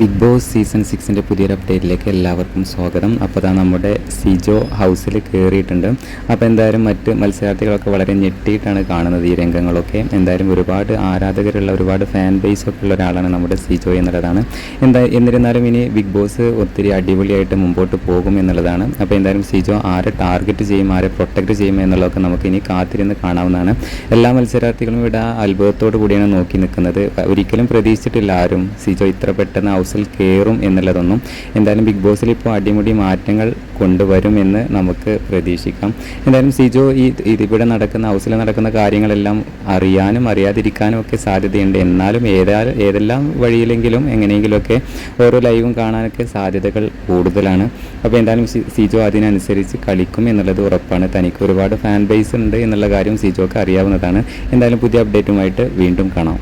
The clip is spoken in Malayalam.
ബിഗ് ബോസ് സീസൺ സിക്സിന്റെ പുതിയൊരു അപ്ഡേറ്റിലേക്ക് എല്ലാവർക്കും സ്വാഗതം. അപ്പോൾ അതാ നമ്മുടെ സിജോ ഹൗസിൽ കയറിയിട്ടുണ്ട്. അപ്പോൾ എന്തായാലും മറ്റ് മത്സരാർത്ഥികളൊക്കെ വളരെ ഞെട്ടിയിട്ടാണ് കാണുന്നത് ഈ രംഗങ്ങളൊക്കെ. എന്തായാലും ഒരുപാട് ആരാധകരുള്ള ഒരുപാട് ഫാൻ ബേസ് ഒക്കെ ഉള്ള ഒരാളാണ് നമ്മുടെ സിജോ എന്നുള്ളതാണ്. എന്താ എന്നിരുന്നാലും ഇനി ബിഗ് ബോസ് ഒത്തിരി അടിപൊളിയായിട്ട് മുമ്പോട്ട് പോകും എന്നുള്ളതാണ്. അപ്പോൾ എന്തായാലും സിജോ ആരെ ടാർഗറ്റ് ചെയ്യും ആരെ പ്രൊട്ടക്റ്റ് ചെയ്യും എന്നുള്ളതൊക്കെ നമുക്ക് ഇനി കാത്തിരുന്ന് കാണാവുന്നതാണ്. എല്ലാ മത്സരാർത്ഥികളും ഇവിടെ അത്ഭുതത്തോടു കൂടിയാണ് നോക്കി നിൽക്കുന്നത്. ഒരിക്കലും പ്രതീക്ഷിച്ചിട്ടില്ല ആരും സിജോ ഇത്ര പെട്ടെന്ന് ഹൗസിൽ കയറും എന്നുള്ളതൊന്നും എന്തായാലും ബിഗ് ബോസിൽ ഇപ്പോൾ അടിമുടി മാറ്റങ്ങൾ കൊണ്ടുവരും എന്ന് നമുക്ക് പ്രതീക്ഷിക്കാം. എന്തായാലും സിജോ ഈ ഇതിവിടെ നടക്കുന്ന ഹൗസിൽ നടക്കുന്ന കാര്യങ്ങളെല്ലാം അറിയാനും അറിയാതിരിക്കാനും ഒക്കെ സാധ്യതയുണ്ട്. എന്നാലും ഏതാ ഏതെല്ലാം വഴിയിലെങ്കിലും എങ്ങനെയെങ്കിലുമൊക്കെ ഓരോ ലൈവും കാണാനൊക്കെ സാധ്യതകൾ കൂടുതലാണ്. അപ്പോൾ എന്തായാലും സിജോ അതിനനുസരിച്ച് കളിക്കും എന്നുള്ളത് ഉറപ്പാണ്. തനിക്ക് ഒരുപാട് ഫാൻ ബേസ് ഉണ്ട് എന്നുള്ള കാര്യം സിജോക്ക് അറിയാവുന്നതാണ്. എന്തായാലും പുതിയ അപ്ഡേറ്റുമായിട്ട് വീണ്ടും കാണാം.